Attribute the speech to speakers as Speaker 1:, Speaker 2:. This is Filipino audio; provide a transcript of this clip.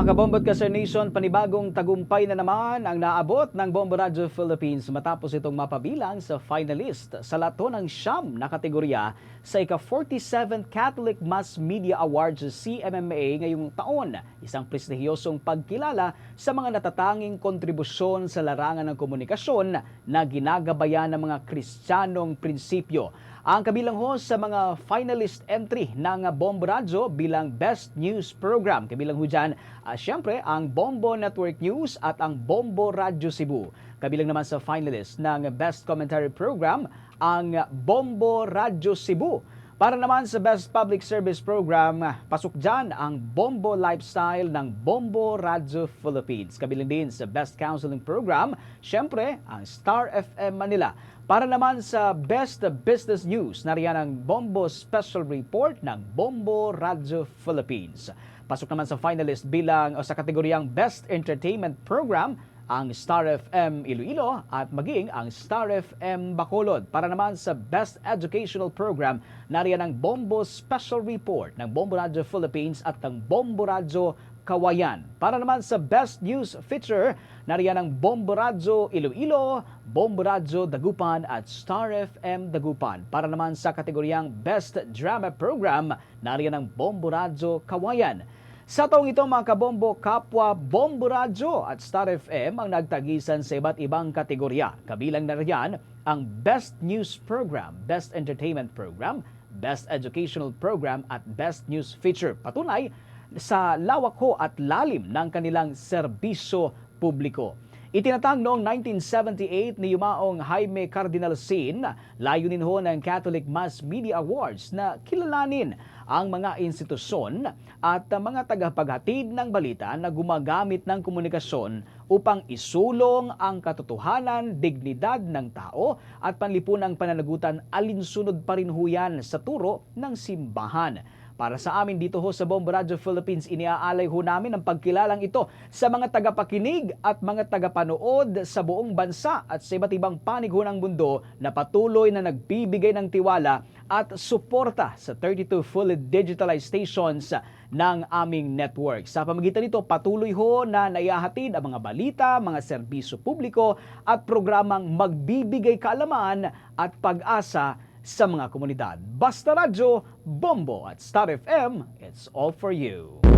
Speaker 1: Mga kabombot ka Sir Nation, panibagong tagumpay na naman ang naabot ng Bombo Philippines matapos itong mapabilang sa finalist sa lato ng siyam na kategorya sa ika-47 Catholic Mass Media Awards CMMA ngayong taon. Isang prestihiyosong pagkilala sa mga natatanging kontribusyon sa larangan ng komunikasyon na ginagabayan ng mga Kristiyanong prinsipyo. Ang kabilang ho sa mga finalist entry ng Bombo Radio bilang Best News Program. Kabilang ho dyan, ah, syempre, ang Bombo Network News at ang Bombo Radio Cebu. Kabilang naman sa finalist ng Best Commentary Program, ang Bombo Radio Cebu. Para naman sa Best Public Service Program, pasok dyan ang Bombo Lifestyle ng Bombo Radio Philippines. Kabilang din sa Best Counseling Program, syempre, ang Star FM Manila. Para naman sa Best Business News, nariyan ang Bombo Special Report ng Bombo Radio Philippines. Pasok naman sa finalist bilang o sa kategoryang Best Entertainment Program, ang Star FM Iloilo at maging ang Star FM Bacolod. Para naman sa Best Educational Program, nariyan ang Bombo Special Report ng Bombo Radio Philippines at ng Bombo Radio Kawayan. Para naman sa Best News Feature, nariyan ang Bombo Radio Iloilo, Bombo Radio Dagupan at Star FM Dagupan. Para naman sa kategoryang Best Drama Program, nariyan ang Bombo Radio Kawayan. Sa taong ito mga kabombo, kapwa Bombo Radyo at Star FM ang nagtagisan sa iba't ibang kategorya. Kabilang na riyan ang Best News Program, Best Entertainment Program, Best Educational Program at Best News Feature. Patunay sa lawak ho at lalim ng kanilang serbisyo publiko. Itinatang noong 1978 ni Yumaong Jaime Cardinal Sin, layunin ho ng Catholic Mass Media Awards na kilalanin ang mga institusyon at mga tagapaghatid ng balita na gumagamit ng komunikasyon upang isulong ang katotohanan, dignidad ng tao at panlipunang pananagutan alinsunod pa rin ho yan sa turo ng simbahan. Para sa amin dito ho sa Bombo Radio Philippines, iniaalay ho namin ang pagkilalang ito sa mga tagapakinig at mga tagapanood sa buong bansa at sa iba't ibang panig ho ng mundo na patuloy na nagbibigay ng tiwala at suporta sa 32 fully digitalized stations ng aming network. Sa pamagitan nito, patuloy ho na naiahatid ang mga balita, mga serbisyo publiko at programang magbibigay kaalaman at pag-asa sa mga komunidad. Basta Radyo, Bombo at Star FM, it's all for you.